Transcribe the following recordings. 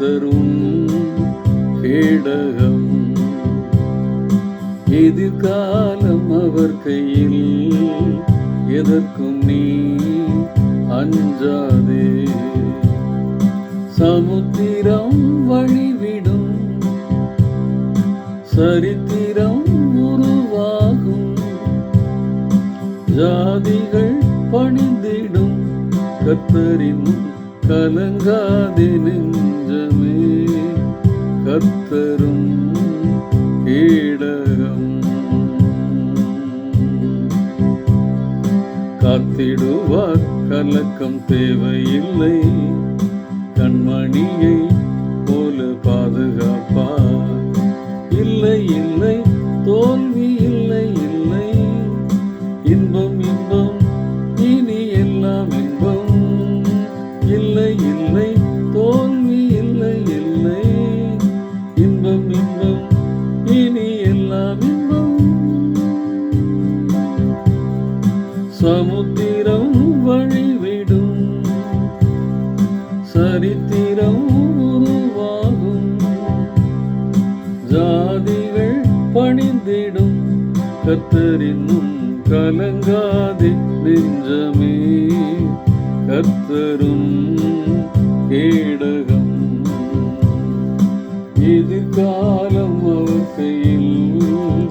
தரும் கேடகம். எதிர்காலம் அவர் கையில் எதற்கும் நீ அஞ்சாதே. சமுத்திரம் வழிவிடும் சரித்திரம் உருவாகும். ஜாதிகள் பணிந்திடும் கத்தரின் கலங்காதே கர்த்தரும் கேடகம் காத்திடுவார் கலக்கம் தேவையில்லை. கண்மணியை போல பாதுகாப்பா இல்லை இல்லை தோல்வி சரித்திரம் உருவாகும். ஜாதிகள் பணிந்திடும். கத்தரின்னும் கலங்காதி நெஞ்சமே. கத்தரும் கேடகம். எதிர்காலம் அவர் கையில்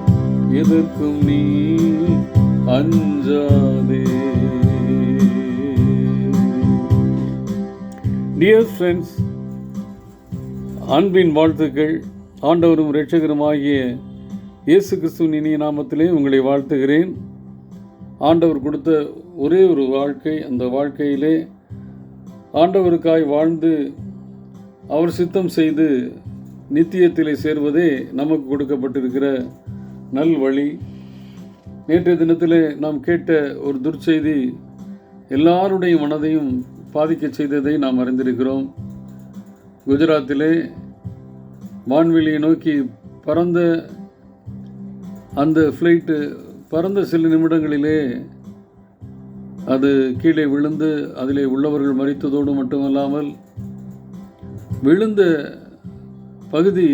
எதற்கும் நீ அஞ்சா டியர் ஃப்ரெண்ட்ஸ் அன்பின் வாழ்த்துக்கள். ஆண்டவரும் இரட்சகருமாகிய இயேசு கிறிஸ்துவின் இனிய நாமத்திலே உங்களை வாழ்த்துகிறேன். ஆண்டவர் கொடுத்த ஒரே ஒரு வாழ்க்கை அந்த வாழ்க்கையிலே ஆண்டவருக்காய் வாழ்ந்து அவர் சித்தம் செய்து நித்தியத்திலே சேர்வதே நமக்கு கொடுக்கப்பட்டிருக்கிற நல் வழி. நேற்றைய தினத்திலே நாம் கேட்ட ஒரு துர்ச்செய்தி எல்லாருடைய மனதையும் பாதிக்க செய்ததை நாம் அறிந்திருக்கிறோம். குஜராத்திலே வான்வெளியை நோக்கி பறந்த அந்த ஃப்ளைட்டு பறந்த சில நிமிடங்களிலே அது கீழே விழுந்து அதிலே உள்ளவர்கள் மறித்ததோடு மட்டுமல்லாமல் விழுந்த பகுதி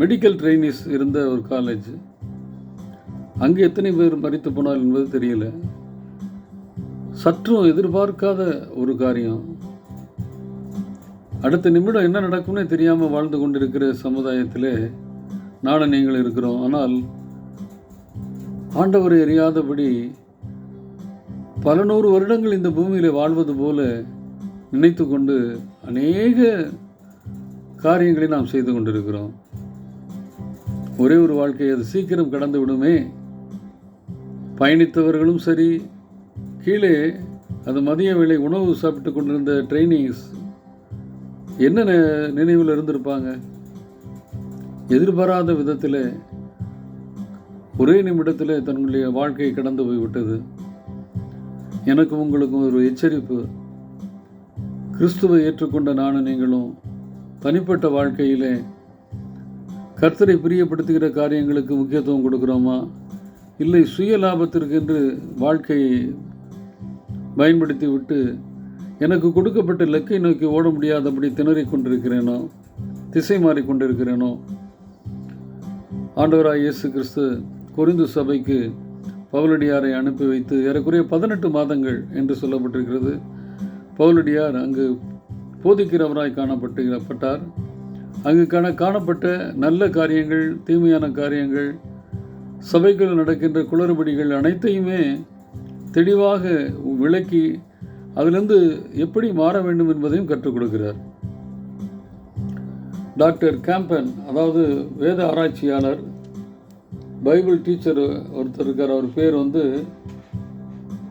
மெடிக்கல் ட்ரைனிஸ் இருந்த ஒரு காலேஜ் அங்கே எத்தனை பேர் மறித்து போனார் என்பது தெரியல. சற்றும் எதிர்பார்க்காத ஒரு காரியம். அடுத்த நிமிடம் என்ன நடக்கும்னே தெரியாமல் வாழ்ந்து கொண்டிருக்கிற சமுதாயத்திலே நாட நீங்கள் இருக்கிறோம். ஆனால் ஆண்டவரை அறியாதபடி பல நூறு வருடங்கள் இந்த பூமியில் வாழ்வது போல நினைத்து கொண்டு அநேக காரியங்களை நாம் செய்து கொண்டிருக்கிறோம். ஒரே ஒரு வாழ்க்கை அது சீக்கிரம் கடந்து விடுமே. பயணித்தவர்களும் சரி கீழே அது மதிய வேளை உணவு சாப்பிட்டு கொண்டிருந்த ட்ரைனிங்ஸ் என்ன நினைவில் இருந்திருப்பாங்க? எதிர்பாராத விதத்தில் ஒரே நிமிடத்தில் தன்னுடைய வாழ்க்கை கடந்து போய்விட்டது. எனக்கும் உங்களுக்கும் ஒரு எச்சரிப்பு. கிறிஸ்துவை ஏற்றுக்கொண்ட நானும் நீங்களும் தனிப்பட்ட வாழ்க்கையிலே கர்த்தரை பிரியப்படுத்துகிற காரியங்களுக்கு முக்கியத்துவம் கொடுக்குறோமா? இல்லை சுய லாபத்திற்கென்று வாழ்க்கையை பயன்படுத்தி விட்டு எனக்கு கொடுக்கப்பட்ட இலக்கை நோக்கி ஓட முடியாதபடி திணறிக் கொண்டிருக்கிறேனோ திசை மாறிக்கொண்டிருக்கிறேனோ ஆண்டவராய் இயேசு கிறிஸ்து குறிந்து சபைக்கு பவுலடியாரை அனுப்பி வைத்து ஏறக்குறைய பதினெட்டு மாதங்கள் என்று சொல்லப்பட்டிருக்கிறது. பவுலடியார் அங்கு போதிக்கிறவராய் காணப்பட்டுப்பட்டார் அங்கு காண காணப்பட்ட நல்ல காரியங்கள் தீமையான காரியங்கள் சபைக்குள் நடக்கின்ற குளறுபடிகள் அனைத்தையுமே தெளிவாக விளக்கி அதிலிருந்து எப்படி மாற வேண்டும் என்பதையும் கற்றுக் கொடுக்கிறார். டாக்டர் கேம்பன் அதாவது வேத ஆராய்ச்சியாளர் பைபிள் டீச்சர் ஒருத்தர் இருக்கார் அவர் பேர் வந்து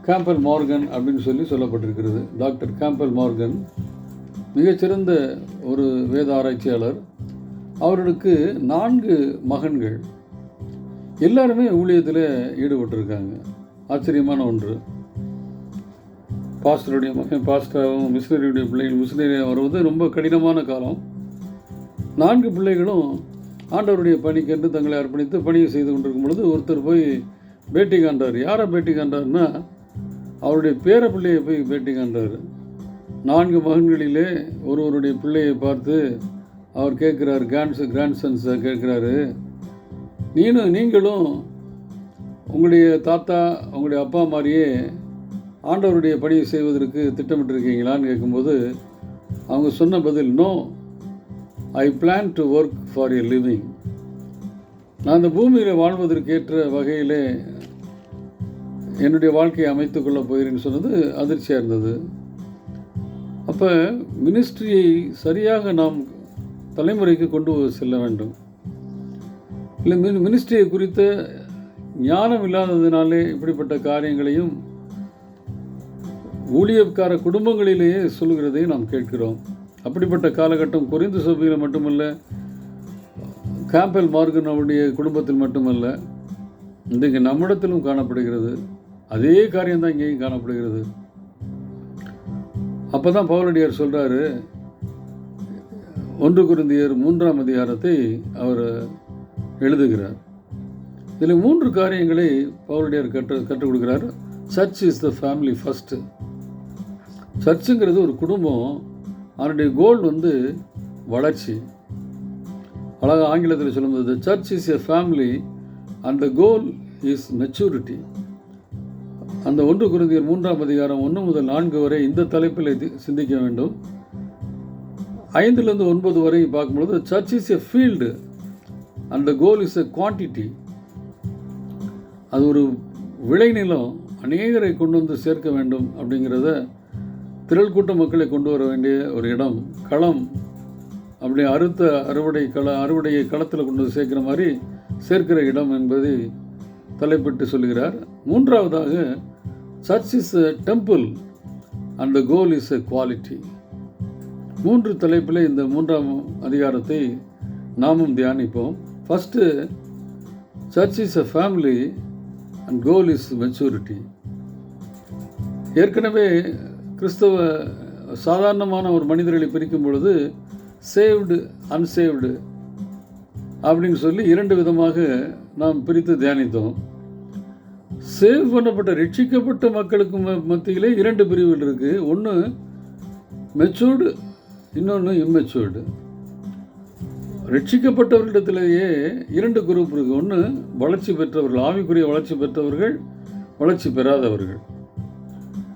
கேம்பல் மார்கன் அப்படின்னு சொல்லி சொல்லப்பட்டிருக்கிறது. டாக்டர் கேம்பல் மார்கன் மிகச்சிறந்த ஒரு வேத ஆராய்ச்சியாளர். அவர்களுக்கு நான்கு மகன்கள். எல்லாருமே ஊழியத்தில் ஈடுபட்டிருக்காங்க. ஆச்சரியமான ஒன்று. பாஸ்டருடைய மகன் பாஸ்டராகவும் மிஷினரியுடைய பிள்ளைகள் மிஷினரியாக வருவது ரொம்ப கடினமான காலம். நான்கு பிள்ளைகளும் ஆண்டவருடைய பணிக்கென்று தங்களை அர்ப்பணித்து பணியை செய்து கொண்டிருக்கும் பொழுது ஒருத்தர் போய் பேட்டி காண்டார் யாரை பேட்டி காண்டார்னா அவருடைய பேர பிள்ளையை போய் பேட்டி காண்டார் நான்கு மகன்களிலே ஒருவருடைய பிள்ளையை பார்த்து அவர் கேட்குறார் கிராண்ட்ஸ் கிராண்ட்சன்ஸை கேட்குறாரு. நீனும் நீங்களும் உங்களுடைய தாத்தா உங்களுடைய அப்பா மாதிரியே ஆண்டவருடைய பணியை செய்வதற்கு திட்டமிட்டிருக்கீங்களான்னு கேட்கும்போது அவங்க சொன்ன பதில் no I plan to work for a living நான் இந்த பூமியில் வாழ்வதற்கு ஏற்ற வகையிலே என்னுடைய வாழ்க்கையை அமைத்துக்கொள்ள போகிறேன்னு சொன்னது அதிர்ச்சியாக இருந்தது. அப்போ மினிஸ்ட்ரியை சரியாக நாம் தலைமுறைக்கு கொண்டு செல்ல வேண்டும். இல்லை மினிஸ்ட்ரியை குறித்த ஞானம் இல்லாததினாலே இப்படிப்பட்ட காரியங்களையும் ஊழியக்கார குடும்பங்களிலேயே சொல்கிறதை நாம் கேட்கிறோம். அப்படிப்பட்ட காலகட்டம் குறைந்த சபையில் மட்டுமல்ல காம்பல் மார்கன் குடும்பத்தில் மட்டுமல்ல இன்றைக்கு நம்மிடத்திலும் காணப்படுகிறது. அதே காரியம்தான் இங்கேயும் காணப்படுகிறது. அப்போ தான் பவுலடியார் சொல்கிறாரு ஒன்று குருந்தியர் மூன்றாம் அதிகாரத்தை அவர் எழுதுகிறார். இதில் மூன்று காரியங்களை பவுலடியார் கற்று கற்றுக் கொடுக்குறார். Church is the family first சர்ச்சுங்கிறது ஒரு குடும்பம். அதனுடைய கோல் வந்து வளர்ச்சி. அழகாக ஆங்கிலத்தில் சொல்லும்போது church is a family and the goal is maturity அந்த ஒன்று குருந்தியர் மூன்றாம் அதிகாரம் ஒன்று முதல் நான்கு வரை இந்த தலைப்பில் சிந்திக்க வேண்டும். ஐந்துலேருந்து ஒன்பது வரை பார்க்கும்பொழுது church is a field and the goal is a quantity அது ஒரு விளைநிலம் அநேகரை கொண்டு வந்து சேர்க்க வேண்டும் அப்படிங்கிறத திரள் கூட்ட மக்களை கொண்டு வர வேண்டிய ஒரு இடம். களம். அப்படி அறுத்த அறுவடை கள அறுவடையை களத்தில் கொண்டு வந்து சேர்க்கிற மாதிரி சேர்க்கிற இடம் என்பதை தலைப்பிட்டு சொல்கிறார். மூன்றாவதாக church is a temple and the goal is a quality மூன்று தலைப்பில் இந்த மூன்றாம் அதிகாரத்தை நாமும் தியானிப்போம். First church is a family and goal is maturity ஏற்கனவே கிறிஸ்தவ சாதாரணமான ஒரு மனிதர்களை பிரிக்கும் பொழுது சேவ்டு அன்சேவ்டு அப்படின்னு சொல்லி இரண்டு விதமாக நாம் பிரித்து தியானித்தோம். சேவ் பண்ணப்பட்ட ரட்சிக்கப்பட்ட மக்களுக்கு ம- மத்தியிலே இரண்டு பிரிவுகள் இருக்குது ஒன்று மெச்சூர்டு இன்னொன்று இம்மெச்சூர்டு ரட்சிக்கப்பட்டவர்களிடத்திலேயே இரண்டு குரூப் இருக்கு. ஒன்று வளர்ச்சி பெற்றவர்கள் ஆவிக்குரிய வளர்ச்சி பெற்றவர்கள் வளர்ச்சி பெறாதவர்கள்.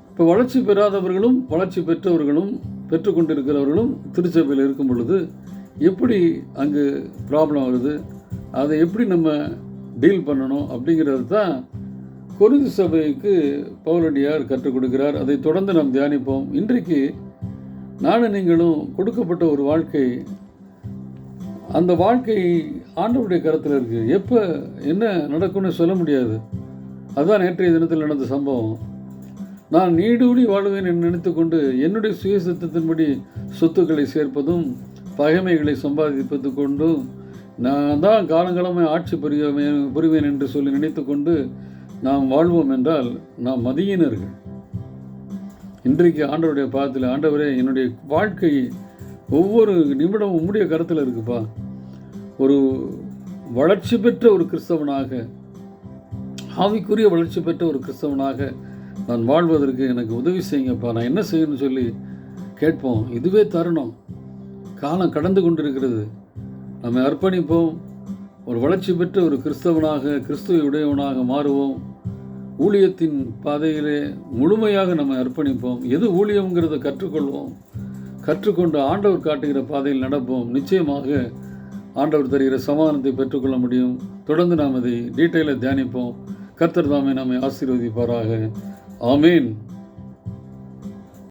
இப்போ வளர்ச்சி பெறாதவர்களும் வளர்ச்சி பெற்றவர்களும் பெற்றுக்கொண்டிருக்கிறவர்களும் திருச்சபையில் இருக்கும் பொழுது எப்படி அங்கு ப்ராப்ளம் வருது அதை எப்படி நம்ம டீல் பண்ணணும்? அப்படிங்கிறது தான் கொரிந்து சபைக்கு பவுலடியார் கற்றுக் கொடுக்கிறார். அதை தொடர்ந்து நாம் தியானிப்போம். இன்றைக்கு நானும் நீங்களும் கொடுக்கப்பட்ட ஒரு வாழ்க்கை அந்த வாழ்க்கை ஆண்டவருடைய கருத்தில் இருக்குது எப்போ என்ன நடக்கும்னு சொல்ல முடியாது. அதுதான் நேற்றைய தினத்தில் நடந்த சம்பவம். நான் நீடூடி வாழ்வேன் என்று நினைத்துக்கொண்டு என்னுடைய சுயசித்தத்தின்படி சொத்துக்களை சேர்ப்பதும் பகைமைகளை சம்பாதிப்பது கொண்டும் நான் தான் காலங்காலமாக ஆட்சி புரிவேன் புரிவேன் என்று சொல்லி நினைத்துக்கொண்டு நாம் வாழ்வோம் என்றால் நாம் மதியினர்கள். இன்றைக்கு ஆண்டவருடைய பாதத்தில் ஆண்டவரே என்னுடைய வாழ்க்கை ஒவ்வொரு நிமிடமும் உம்முடைய கருத்தில் இருக்குப்பா. ஒரு வளர்ச்சி பெற்ற ஒரு கிறிஸ்தவனாக ஆவிக்குரிய வளர்ச்சி பெற்ற ஒரு கிறிஸ்தவனாக நான் வாழ்வதற்கு எனக்கு உதவி செய்யுங்கப்பா. நான் என்ன செய்யணும்னு சொல்லி கேட்போம். இதுவே தருணம். காலம் கடந்து கொண்டிருக்கிறது. நம்ம அர்ப்பணிப்போம். ஒரு வளர்ச்சி பெற்ற ஒரு கிறிஸ்தவனாக கிறிஸ்துவ உடையவனாக மாறுவோம். ஊழியத்தின் பாதையிலே முழுமையாக நம்ம அர்ப்பணிப்போம். எது ஊழியங்கிறத கற்றுக்கொள்வோம். கற்றுக்கொண்டு ஆண்டவர் காட்டுகிற பாதையில் நடப்போம். நிச்சயமாக ஆண்டவர் தருகிற சமாதானத்தை பெற்றுக்கொள்ள முடியும். தொடர்ந்து நாம் அதை டீட்டெயிலாக தியானிப்போம். கர்த்தர் தாமே நம்மை ஆசீர்வதிப்பாராக. ஆமீன்.